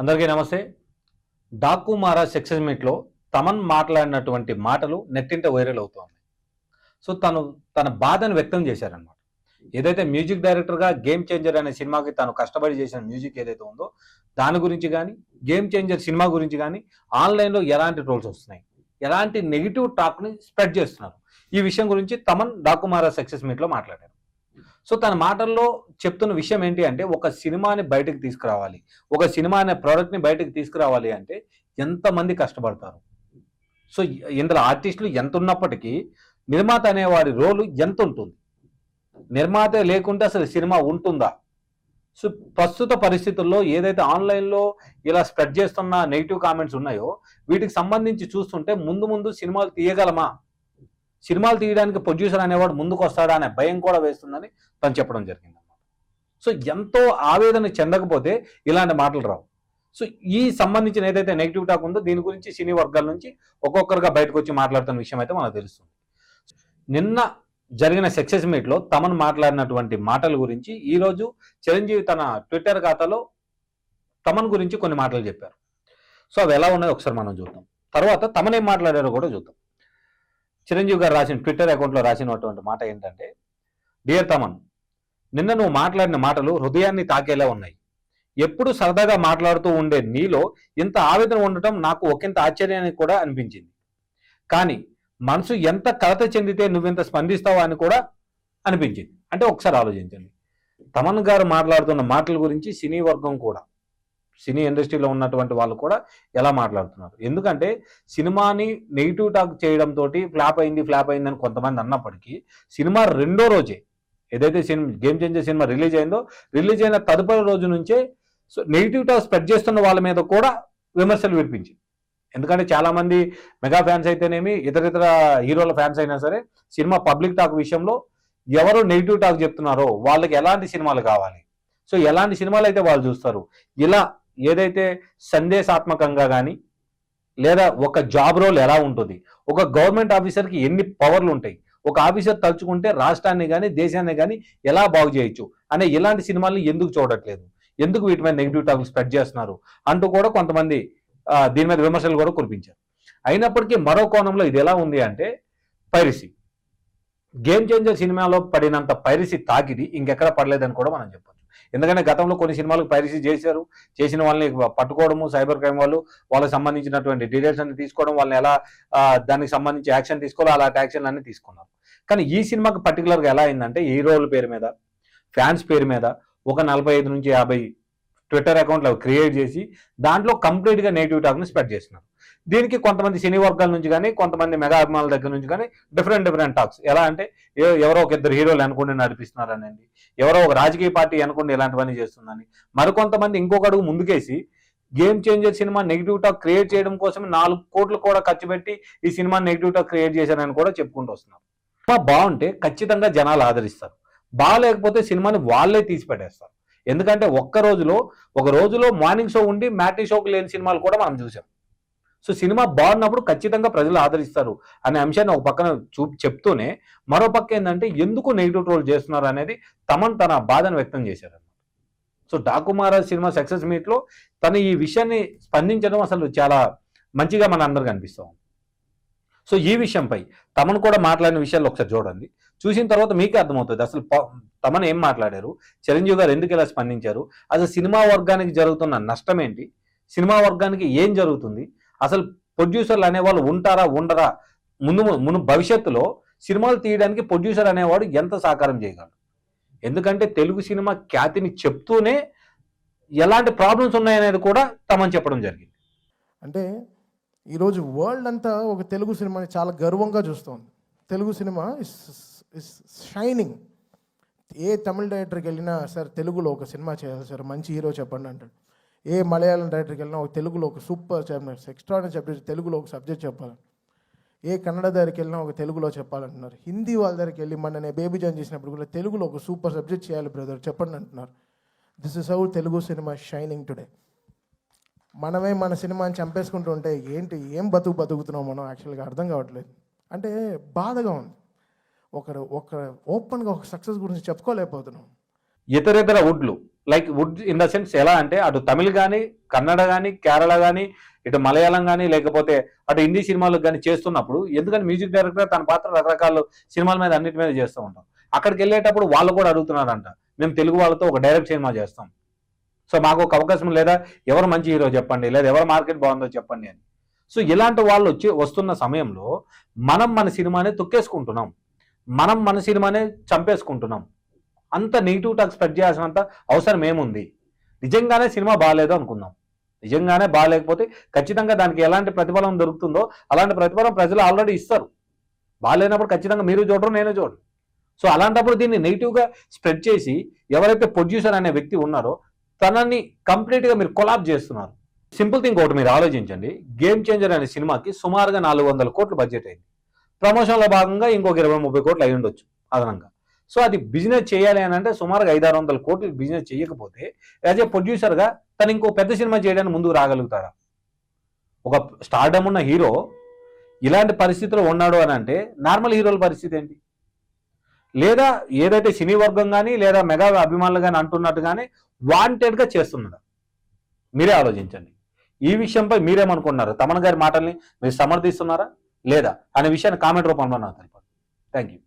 అందరికీ నమస్తే. డాకు మారా సక్సెస్ మీట్లో తమన్ మాట్లాడినటువంటి మాటలు నెట్టింట వైరల్ అవుతోంది. సో తను తన బాధను వ్యక్తం చేశారనమాట ఏదైతే మ్యూజిక్ డైరెక్టర్గా గేమ్ చేంజర్ అనే సినిమాకి తను కష్టపడి చేసిన మ్యూజిక్ ఏదైతే ఉందో దాని గురించి కానీ గేమ్ చేంజర్ సినిమా గురించి కానీ ఆన్లైన్లో ఎలాంటి ట్రోల్స్ వస్తున్నాయి? ఎలాంటి నెగిటివ్ టాక్ని స్ప్రెడ్ చేస్తున్నారు? ఈ విషయం గురించి తమన్ డాకుమారా సక్సెస్ మీట్లో మాట్లాడారు. సో తన మాటల్లో చెప్తున్న విషయం ఏంటి అంటే ఒక సినిమాని బయటకు తీసుకురావాలి. ఒక సినిమా అనే ప్రోడక్ట్ని బయటకు తీసుకురావాలి అంటే ఎంతమంది కష్టపడతారు? సో ఇందులో ఆర్టిస్టులు ఎంత ఉన్నప్పటికీ నిర్మాత అనేవాడి రోలు ఎంత ఉంటుంది నిర్మాత లేకుంటే అసలు సినిమా ఉంటుందా? సో ప్రస్తుత పరిస్థితుల్లో ఏదైతే ఆన్లైన్లో ఇలా స్ప్రెడ్ చేస్తున్న నెగిటివ్ కామెంట్స్ ఉన్నాయో వీటికి సంబంధించి చూస్తుంటే ముందు ముందు సినిమాలు తీయగలమా? సినిమాలు తీయడానికి ప్రొడ్యూసర్ అనేవాడు ముందుకు వస్తాడా అనే భయం కూడా వేస్తుందని తను చెప్పడం జరిగింది సో ఎంతో ఆవేదన చెందకపోతే ఇలాంటి మాటలు రావు. సో ఈ సంబంధించిన ఏదైతే నెగిటివ్ టాక్ ఉందో దీని గురించి సినీ వర్గాల నుంచి ఒక్కొక్కరుగా బయటకు వచ్చి మాట్లాడుతున్న విషయం అయితే మనకు తెలుస్తుంది. నిన్న జరిగిన సక్సెస్ మీట్లో తమను మాట్లాడినటువంటి మాటల గురించి ఈరోజు చిరంజీవి తన ట్విట్టర్ ఖాతాలో తమన్ గురించి కొన్ని మాటలు చెప్పారు. సో అవి ఎలా ఉన్నాయో ఒకసారి మనం చూద్దాం. తర్వాత తమనేం మాట్లాడారో కూడా చూద్దాం. చిరంజీవి గారు రాసిన ట్విట్టర్ అకౌంట్లో రాసినటువంటి మాట ఏంటంటే డియర్ తమన్ నిన్న నువ్వు మాట్లాడిన మాటలు హృదయాన్ని తాకేలా ఉన్నాయి. ఎప్పుడు సరదాగా మాట్లాడుతూ ఉండే నీలో ఇంత ఆవేదన ఉండటం నాకు ఒకంత ఆశ్చర్యాన్ని కూడా అనిపించింది. కానీ మనసు ఎంత కలత చెందితే నువ్వెంత స్పందిస్తావా అని కూడా అనిపించింది. అంటే ఒకసారి ఆలోచించండి. తమన్ గారు మాట్లాడుతున్న మాటల గురించి సినీ వర్గం కూడా సినీ ఇండస్ట్రీలో ఉన్నటువంటి వాళ్ళు కూడా ఎలా మాట్లాడుతున్నారు? ఎందుకంటే సినిమాని నెగిటివ్ టాక్ చేయడంతో ఫ్లాప్ అయింది ఫ్లాప్ అయింది అని కొంతమంది అన్నప్పటికీ సినిమా రెండో రోజే ఏదైతే cinema game changer cinema release అయిందో రిలీజ్ అయిన తదుపరి రోజు నుంచే సో నెగిటివ్ టాక్ స్ప్రెడ్ చేస్తున్న వాళ్ళ మీద కూడా విమర్శలు వినిపించింది. ఎందుకంటే చాలామంది మెగా ఫ్యాన్స్ అయితేనేమి ఇతర ఇతర హీరోల ఫ్యాన్స్ అయినా సరే సినిమా పబ్లిక్ టాక్ విషయంలో ఎవరు నెగిటివ్ టాక్ చెప్తున్నారో వాళ్ళకి ఎలాంటి సినిమాలు కావాలి? సో ఎలాంటి సినిమాలు అయితే వాళ్ళు చూస్తారు? ఇలా ఏదైతే సందేశాత్మకంగా కానీ లేదా ఒక జాబ్ రోల్ ఎలా ఉంటుంది? ఒక గవర్నమెంట్ ఆఫీసర్కి ఎన్ని పవర్లు ఉంటాయి? ఒక ఆఫీసర్ తలుచుకుంటే రాష్ట్రాన్ని కానీ దేశాన్ని కానీ ఎలా బాగు చేయొచ్చు? అనే ఇలాంటి సినిమాల్ని ఎందుకు చూడట్లేదు? ఎందుకు వీటి మీద నెగిటివ్ టాపిక్ స్ప్రెడ్ చేస్తున్నారు? అంటూ కూడా కొంతమంది దీని మీద విమర్శలు కూడా కురిపించారు. అయినప్పటికీ మరో కోణంలో ఇది ఎలా ఉంది అంటే పైరసీ గేమ్ చేంజర్ సినిమాలో పడినంత పైరసీ తాకిది ఇంకెక్కడ పడలేదని కూడా మనం చెప్పాలి ఎందుకంటే గతంలో కొన్ని సినిమాలకు పైరసీ చేశారు. చేసిన వాళ్ళని పట్టుకోవడము సైబర్ క్రైమ్ వాళ్ళు వాళ్ళకి సంబంధించినటువంటి డీటెయిల్స్ అన్ని తీసుకోవడం వాళ్ళని ఎలా దానికి సంబంధించి యాక్షన్ తీసుకోవాలో అలాంటి యాక్షన్ అన్ని తీసుకున్నారు. కానీ ఈ సినిమాకి పర్టికులర్గా ఎలా అయిందంటే హీరోల పేరు మీద ఫ్యాన్స్ పేరు మీద ఒక నలభై ఐదు నుంచి యాభై ట్విట్టర్ అకౌంట్లు అవి క్రియేట్ చేసి దాంట్లో కంప్లీట్గా నెగిటివ్ టాక్ని స్ప్రెడ్ చేస్తున్నారు. దీనికి కొంతమంది సినీ వర్గాల నుంచి కానీ కొంతమంది మెగా అభిమానుల దగ్గర నుంచి కానీ డిఫరెంట్ డిఫరెంట్ టాక్స్ ఎలా అంటే ఎవరో ఒక ఇద్దరు హీరోలు అనుకుని నడిపిస్తున్నారనండి. ఎవరో ఒక రాజకీయ పార్టీ అనుకుని ఇలాంటివన్నీ చేస్తుందని. మరికొంతమంది ఇంకొక అడుగు ముందుకేసి game changer cinema negative talk create చేయడం కోసం నాలుగు కోట్లు కూడా ఖర్చు పెట్టి ఈ సినిమా నెగిటివ్ టాక్ క్రియేట్ చేశారని కూడా చెప్పుకుంటూ వస్తున్నారు. సినిమా బాగుంటే ఖచ్చితంగా జనాలు ఆదరిస్తారు. బాగాలేకపోతే సినిమాని వాళ్ళే తీసి పెట్టేస్తారు ఎందుకంటే ఒక్క రోజులో ఒక రోజులో మార్నింగ్ షో ఉండి మ్యాటీ షోకి లేని సినిమాలు కూడా మనం చూసాం. సో సినిమా బాగున్నప్పుడు ఖచ్చితంగా ప్రజలు ఆదరిస్తారు అనే అంశాన్ని ఒక పక్కన చూ చెప్తూనే మరో పక్క ఏంటంటే ఎందుకు నెగిటివ్ ట్రోల్ చేస్తున్నారు అనేది తమన్ తన బాధను వ్యక్తం చేశారు సో డాకుమారా సినిమా సక్సెస్ మీట్లో తను ఈ విషయాన్ని స్పందించడం అసలు చాలా మంచిగా మన అందరికి అనిపిస్తాం సో ఈ విషయంపై తమను కూడా మాట్లాడిన విషయాలు ఒకసారి చూడండి. చూసిన తర్వాత మీకే అర్థమవుతుంది. అసలు తమను ఏం మాట్లాడారు? చిరంజీవి గారు ఎందుకు ఇలా స్పందించారు? అసలు సినిమా వర్గానికి జరుగుతున్న నష్టం ఏంటి సినిమా వర్గానికి ఏం జరుగుతుంది? అసలు ప్రొడ్యూసర్లు అనేవాళ్ళు ఉంటారా ఉండరా? ముందు ముందు భవిష్యత్తులో సినిమాలు తీయడానికి ప్రొడ్యూసర్ అనేవాడు ఎంత సహకారం చేయగలడు? ఎందుకంటే తెలుగు సినిమా ఖ్యాతిని చెప్తూనే ఎలాంటి ప్రాబ్లమ్స్ ఉన్నాయనేది కూడా తమని చెప్పడం జరిగింది. అంటే ఈరోజు వరల్డ్ అంతా ఒక తెలుగు సినిమాని చాలా గర్వంగా చూస్తోంది. Telugu cinema is is shining ఏ తమిళ డైరెక్టర్కి వెళ్ళినా సార్ తెలుగులో ఒక సినిమా చేయాలి సార్ మంచి హీరో చెప్పండి అంటాడు. ఏ మలయాళం డైరెక్టర్కి వెళ్ళినా ఒక తెలుగులో ఒక సూపర్ చెప్పండి సబ్జెక్ట్ తెలుగులో ఒక సబ్జెక్ట్ చెప్పాలి ఏ కన్నడ దగ్గరికి వెళ్ళినా ఒక తెలుగులో చెప్పాలంటున్నారు. హిందీ వాళ్ళ దగ్గరికి వెళ్ళి మన నేను బేబీ జాన్ చేసినప్పుడు కూడా తెలుగులో ఒక సూపర్ సబ్జెక్ట్ చేయాలి బ్రదర్ చెప్పండి అంటున్నారు. This is how Telugu cinema shining today మనమే మన సినిమాని చంపేసుకుంటూ ఉంటే ఏంటి ఏం బతుకు బతుకుతున్నాం మనం? యాక్చువల్గా అర్థం కావట్లేదు. అంటే బాధగా ఉంది. ఒక ఒక ఓపెన్గా ఒక సక్సెస్ గురించి చెప్పుకోలేకపోతున్నాం. ఇతరితర వుడ్లు. Like wood in the sense ఎలా అంటే అటు తమిళ్ కానీ కన్నడ కానీ కేరళ కానీ ఇటు మలయాళం కానీ లేకపోతే అటు హిందీ సినిమాలకు కానీ చేస్తున్నప్పుడు ఎందుకని మ్యూజిక్ డైరెక్టర్ తన పాత్ర రకరకాల సినిమాల మీద అన్నిటి మీద చేస్తూ ఉంటాం. అక్కడికి వెళ్ళేటప్పుడు వాళ్ళు కూడా అడుగుతున్నారంట మేము తెలుగు వాళ్ళతో ఒక డైరెక్ట్ సినిమా చేస్తాం. సో మాకు ఒక అవకాశం లేదా? ఎవరు మంచి హీరో చెప్పండి? లేదా ఎవరు మార్కెట్ బాగుందో చెప్పండి అని. సో ఇలాంటి వాళ్ళు వచ్చి వస్తున్న సమయంలో మనం మన సినిమానే తొక్కేసుకుంటున్నాం. మనం మన సినిమానే చంపేసుకుంటున్నాం. అంత నెగిటివ్ టాక్ స్ప్రెడ్ చేయాల్సినంత అవసరం ఏముంది? నిజంగానే సినిమా బాగాలేదు అనుకుందాం. నిజంగానే బాగాలేకపోతే ఖచ్చితంగా దానికి ఎలాంటి ప్రతిఫలం దొరుకుతుందో అలాంటి ప్రతిఫలం ప్రజలు ఆల్రెడీ ఇస్తారు. బాగాలేనప్పుడు ఖచ్చితంగా మీరు చూడరు నేను చూడరు సో అలాంటప్పుడు దీన్ని నెగిటివ్గా స్ప్రెడ్ చేసి ఎవరైతే ప్రొడ్యూసర్ అనే వ్యక్తి ఉన్నారో తనని కంప్లీట్గా మీరు కొలాబ్ చేస్తున్నారు. సింపుల్ థింగ్ ఒకటి మీరు ఆలోచించండి. గేమ్ చేంజర్ అనే సినిమాకి సుమారుగా నాలుగు వందల కోట్లు బడ్జెట్ అయింది. ప్రమోషన్లో భాగంగా ఇంకొక ఇరవై ముప్పై కోట్లు అయి ఉండొచ్చు అదనంగా. సో అది బిజినెస్ చేయాలి అని అంటే సుమారుగా ఐదు ఆరు వందల కోట్లు బిజినెస్ చేయకపోతే యాజ్ ఏ ప్రొడ్యూసర్గా తను ఇంకో పెద్ద సినిమా చేయడానికి ముందుకు రాగలుగుతారా? ఒక స్టార్డమ్ ఉన్న హీరో ఇలాంటి పరిస్థితిలో ఉన్నాడు అని అంటే నార్మల్ హీరోల పరిస్థితి ఏంటి? లేదా ఏదైతే సినీ వర్గం కానీ లేదా మెగా అభిమానులు కానీ అంటున్నట్టు కానీ వాంటెడ్గా చేస్తున్నాడు? మీరే ఆలోచించండి. ఈ విషయంపై మీరేమనుకున్నారు తమన్ గారి మాటల్ని మీరు సమర్థిస్తున్నారా? లేదా అనే విషయాన్ని కామెంట్ రూపంలో నాకు తెలిపారు. Thank you